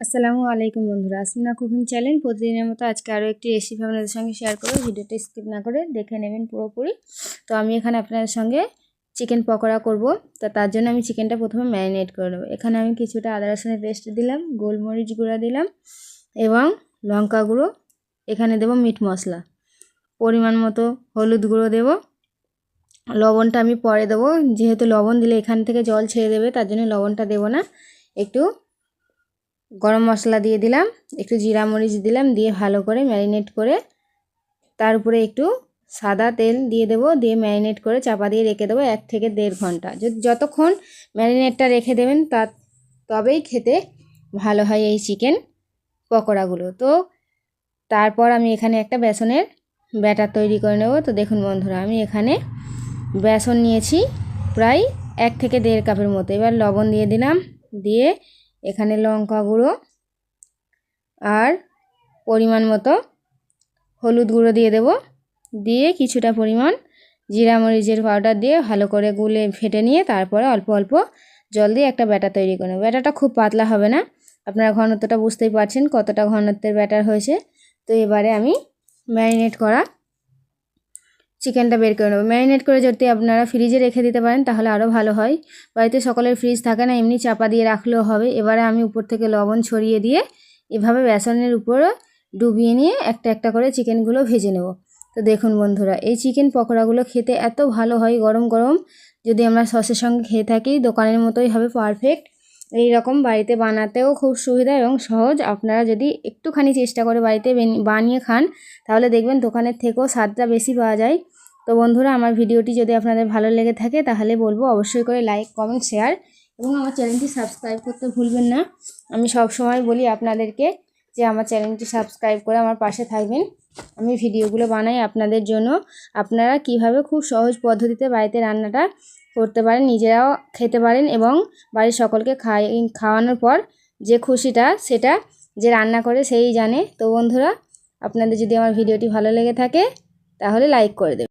আসসালামু আলাইকুম বন্ধুরা, আসমিনা কুকিং চ্যানেল। প্রতিদিনের মতো আজকে আরও একটি রেসিপি আপনাদের সঙ্গে শেয়ার করব। ভিডিওটা স্কিপ না করে দেখে নেবেন পুরোপুরি। তো আমি এখানে আপনাদের সঙ্গে চিকেন পকোড়া করব। তো তার জন্য আমি চিকেনটা প্রথমে ম্যারিনেট করে নেব। এখানে আমি কিছুটা আদা, রসুনের পেস্ট দিলাম, গোলমরিচ গুঁড়া দিলাম এবং লঙ্কা গুঁড়ো। এখানে দেব মিট মশলা। পরিমাণ মতো হলুদ গুঁড়ো দেব। লবণটা আমি পরে দেবো। যেহেতু লবণ দিলে এখান থেকে জল ছেড়ে দেবে, তার জন্য লবণটা দেবো না। একটু গরম মশলা দিয়ে দিলাম, একটু জিরা মরিচ দিলাম, দিয়ে ভালো করে ম্যারিনেট করে তার উপরে একটু সাদা তেল দিয়ে দেবো, দিয়ে ম্যারিনেট করে চাপা দিয়ে রেখে দেবো এক থেকে দেড় ঘণ্টা। যতক্ষণ ম্যারিনেটটা রেখে দেবেন তা তবেই খেতে ভালো হয় এই চিকেন পকোড়াগুলো। তো তারপর আমি এখানে একটা বেসনের ব্যাটার তৈরি করে নেব। তো দেখুন বন্ধুরা, আমি এখানে বেসন নিয়েছি প্রায় এক থেকে দেড় কাপের মতো। এবার লবণ দিয়ে দিলাম, দিয়ে এখানে লঙ্কা গুঁড়ো আর পরিমাণ মতো হলুদ গুঁড়ো দিয়ে দেব। দিয়ে কিছুটা পরিমাণ জিরা মরিচের পাউডার দিয়ে ভালো করে গুলে ফেটে নিয়ে তারপরে অল্প অল্প জল দিয়ে একটা ব্যাটার তৈরি করে নেব ব্যাটারটা খুব পাতলা হবে না, আপনারা ঘনত্বটা বুঝতেই পারছেন কতটা ঘনত্বের ব্যাটার হয়েছে। তো এবারে আমি ম্যারিনেট করা চিকেনটা বের করে নেব। ম্যারিনেট করে যদি আপনারা ফ্রিজে রেখে দিতে পারেন, তাহলে আরও ভালো হয়। বাড়িতে সকলের ফ্রিজ থাকে না, এমনি চাপা দিয়ে রাখলেও হবে। এবারে আমি উপর থেকে লবণ ছড়িয়ে দিয়ে এভাবে বেসনের উপরে ডুবিয়ে নিয়ে একটা একটা করে চিকেনগুলো ভেজে নেব। তো দেখুন বন্ধুরা, এই চিকেন পকোড়াগুলো খেতে এত ভালো হয়, গরম গরম। যদি আমরা সসের সঙ্গে খেয়ে থাকি, দোকানের মতোই হবে পারফেক্ট এই রকম বাড়িতে বানাতেও খুব সুবিধা এবং সহজ। আপনারা যদি একটুখানি চেষ্টা করে বাড়িতে বানিয়ে খান, তাহলে দেখবেন দোকানের থেকেও স্বাদটা বেশি পাওয়া যায়। তো বন্ধুরা, আমার ভিডিওটি যদি আপনাদের ভালো লেগে থাকে, তাহলে বলব অবশ্যই করে লাইক, কমেন্ট, শেয়ার এবং আমার চ্যানেলটি সাবস্ক্রাইব করতে ভুলবেন না। আমি সব সময় বলি আপনাদেরকে যে আমার চ্যানেলটি সাবস্ক্রাইব করে আমার পাশে থাকবেন। আমি ভিডিওগুলো বানাই আপনাদের জন্য। আপনারা কীভাবে খুব সহজ পদ্ধতিতে বাড়িতে রান্নাটা করতে পারেন, নিজেরাও খেতে পারেন এবং বাড়ির সকলকে খাই, খাওয়ানোর পর যে খুশিটা সেটা যে রান্না করে সেই জানে। তো বন্ধুরা, আপনাদের যদি আমার ভিডিওটি ভালো লেগে থাকে, তাহলে লাইক করে দেবেন।